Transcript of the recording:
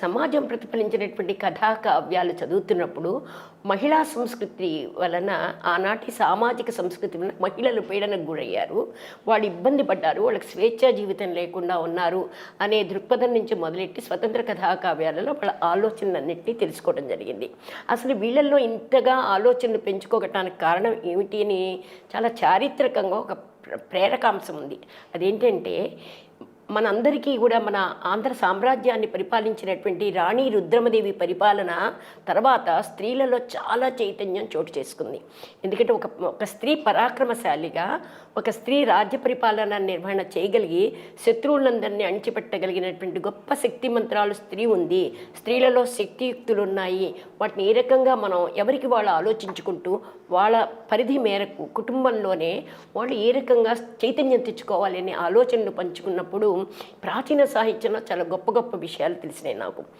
సమాజం ప్రతిఫలించినటువంటి కథా కావ్యాలు చదువుతున్నప్పుడు మహిళా సంస్కృతి వలన ఆనాటి సామాజిక సంస్కృతి వలన మహిళలు పీడనకు గురయ్యారు. వాళ్ళు ఇబ్బంది పడ్డారు. వాళ్ళకి స్వేచ్ఛా జీవితం లేకుండా ఉన్నారు అనే దృక్పథం నుంచి మొదలెట్టి స్వతంత్ర కథా కావ్యాలలో వాళ్ళ ఆలోచనలన్నింటినీ తెలుసుకోవడం జరిగింది. అసలు వీళ్ళల్లో ఇంతగా ఆలోచనలు పెంచుకోవటానికి కారణం ఏమిటి అని చాలా చారిత్రకంగా ఒక ప్ర- ప్రేరకాంశం ఉంది. అదేంటంటే మనందరికీ కూడా మన ఆంధ్ర సామ్రాజ్యాన్ని పరిపాలించినటువంటి రాణి రుద్రమదేవి పరిపాలన తర్వాత స్త్రీలలో చాలా చైతన్యం చోటు చేసుకుంది. ఎందుకంటే ఒక ఒక స్త్రీ పరాక్రమశాలిగా ఒక స్త్రీ రాజ్య పరిపాలన నిర్వహణ చేయగలిగి శత్రువులందరినీ అణిచిపెట్టగలిగినటువంటి గొప్ప శక్తిమంత్రాలు స్త్రీ ఉంది. స్త్రీలలో శక్తియుక్తులు ఉన్నాయి వాటిని ఏ రకంగా మనం ఎవరికి వాళ్ళు ఆలోచించుకుంటూ వాళ్ళ పరిధి మేరకు కుటుంబంలోనే వాళ్ళు ఏ రకంగా చైతన్యం తెచ్చుకోవాలి అనే ఆలోచనలు పంచుకున్నప్పుడు ప్రాచీన సాహిత్యంలో చాలా గొప్ప గొప్ప విషయాలు తెలిసినాయి నాకు.